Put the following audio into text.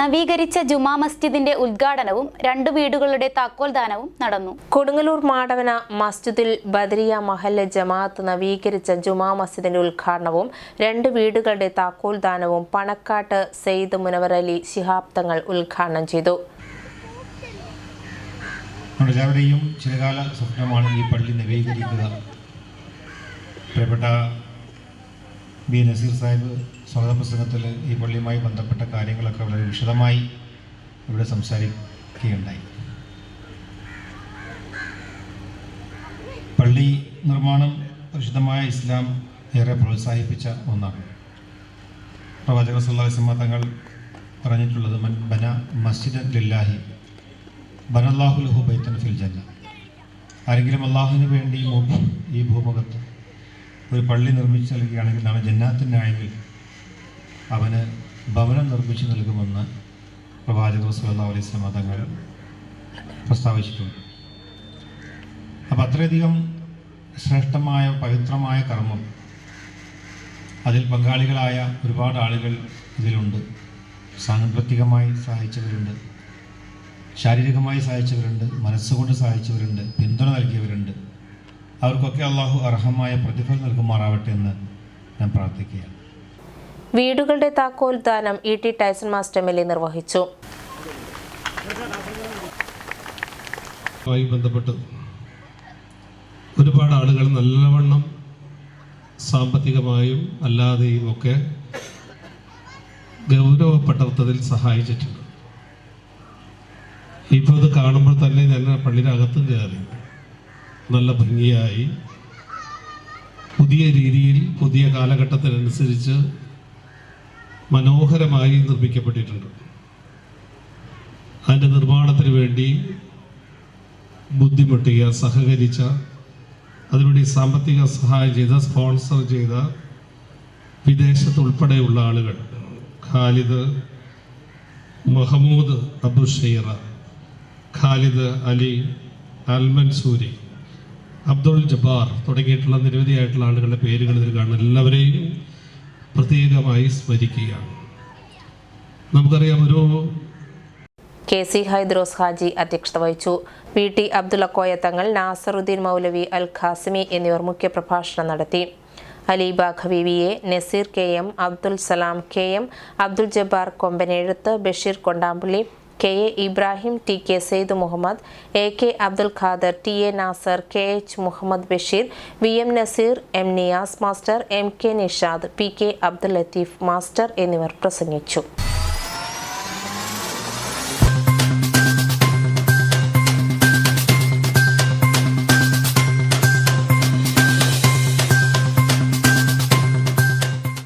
നവീകരിച്ച ജുമാ മസ്ജിദിന്റെ ഉദ്ഘാടനവും രണ്ടു വീടുകളുടെ താക്കോൽദാനവും നടന്നു. കൊടുങ്ങല്ലൂർ മാടവന മസ്ജിദിൽ ബദരിയ മഹല്ല ജമാഅത്ത് നവീകരിച്ച ജുമാ മസ്ജിദിന്റെ ഉദ്ഘാടനവും രണ്ട് വീടുകളുടെ താക്കോൽദാനവും പണക്കാട്ട് സെയ്ദ് മുനവർ അലി ശിഹാബ് തങ്ങൾ ഉദ്ഘാടനം ചെയ്തു. ചിരകാല സ്വപ്നമാണ് ഈ പള്ളി നവീകരിക്കുക. പ്രിയപ്പെട്ട ബി നസീർ സാഹിബ് സ്വാഗത പ്രസംഗത്തിൽ ഈ പള്ളിയുമായി ബന്ധപ്പെട്ട കാര്യങ്ങളൊക്കെ വളരെ വിശദമായി ഇവിടെ സംസാരിക്കുകയുണ്ടായി. പള്ളി നിർമ്മാണം പരിശുദ്ധമായ ഇസ്ലാം ഏറെ പ്രോത്സാഹിപ്പിച്ച ഒന്നാണ്. പ്രവാചക സല്ലാസ്മ തങ്ങൾ പറഞ്ഞിട്ടുള്ളത് മൻ ബന മസ്ജിദ് ലില്ലാഹി ബനല്ലാഹുൽ ബൈത്തൻ ഫിൽ ജന്ന. ആരെങ്കിലും അള്ളാഹുവിന് വേണ്ടി ഈ ഭൂമുഖത്ത് ഒരു പള്ളി നിർമ്മിച്ച് നൽകുകയാണെങ്കിൽ നാളെ ജന്നാത്തിനായെങ്കിൽ അവന് ഭവനം നിർമ്മിച്ചു നൽകുമെന്ന് പ്രവാചക സല്ലാ അലൈഹി മതങ്ങൾ തങ്ങൾ പ്രസ്താവിച്ചിട്ടുണ്ട്. അപ്പം അത്രയധികം ശ്രേഷ്ഠമായ പവിത്രമായ കർമ്മം അതിൽ പങ്കാളികളായ ഒരുപാട് ആളുകൾ ഇതിലുണ്ട്. സാമ്പത്തികമായി സഹായിച്ചവരുണ്ട്. ശാരീരികമായി സഹായിച്ചവരുണ്ട്. മനസ്സുകൊണ്ട് സഹായിച്ചവരുണ്ട്. പിന്തുണ അവർക്കൊക്കെ അള്ളാഹു അർഹമായ പ്രതിഫലം നൽകുമാറാവട്ടെ എന്ന് ഞാൻ പ്രാർത്ഥിക്കുകയാണ്. വീടുകളുടെ താക്കോൽ ദാനം E T Taison master M L A നിർവഹിച്ചു. ബന്ധപ്പെട്ട് ഒരുപാട് ആളുകൾ നല്ലവണ്ണം സാമ്പത്തികമായും അല്ലാതെയും ഒക്കെ ഗൗരവപ്പെട്ടതിൽ സഹായിച്ചിട്ടുണ്ട്. ഇപ്പോൾ ഇത് കാണുമ്പോൾ തന്നെ ഞാൻ പള്ളിയിലകത്തും പള്ളിയുടെ അകത്തും കയറി. നല്ല ഭംഗിയായി പുതിയ രീതിയിൽ പുതിയ കാലഘട്ടത്തിനനുസരിച്ച് മനോഹരമായി നിർമ്മിക്കപ്പെട്ടിട്ടുണ്ട്. അതിന്റെ നിർമ്മാണത്തിന് വേണ്ടി ബുദ്ധിമുട്ടിയ സഹകരിച്ച അതിനുവേണ്ടി സാമ്പത്തിക സഹായം ചെയ്ത സ്പോൺസർ ചെയ്ത വിദേശത്തുൾപ്പെടെയുള്ള ആളുകൾ. Khalid Mahmoud Abushaira Khalid Ali Almansoori Abdul Jabbar തുടങ്ങിയിട്ടുള്ള നിരവധിയായിട്ടുള്ള ആളുകളുടെ പേരുകൾ ഇതിൽ കാണുന്ന എല്ലാവരെയും പ്രത്യേകമായി സ്മരിക്കുകയാണ്. നമുക്കറിയാം ഒരു കെ സി ഹൈദ്രോസ് ഹാജി അധ്യക്ഷത വഹിച്ചു. പി ടി അബ്ദുള്ളക്കോയ തങ്ങൾ നാസറുദ്ദീൻ മൗലവി അൽ ഖാസിമി എന്നിവർ മുഖ്യപ്രഭാഷണം നടത്തി. Ali Baqavi V A Naseer K M Abdul Salam K M Abdul Jabbar Kombanezhuthu Basheer Kondampally K A Ibrahim T K Syed Muhammad A K Abdul Khader T A Nasar K H Muhammad Basheer V M Naseer M Niyas master M K Nishad P K Abdul Latheef master എന്നിവർ പ്രസംഗിച്ചു.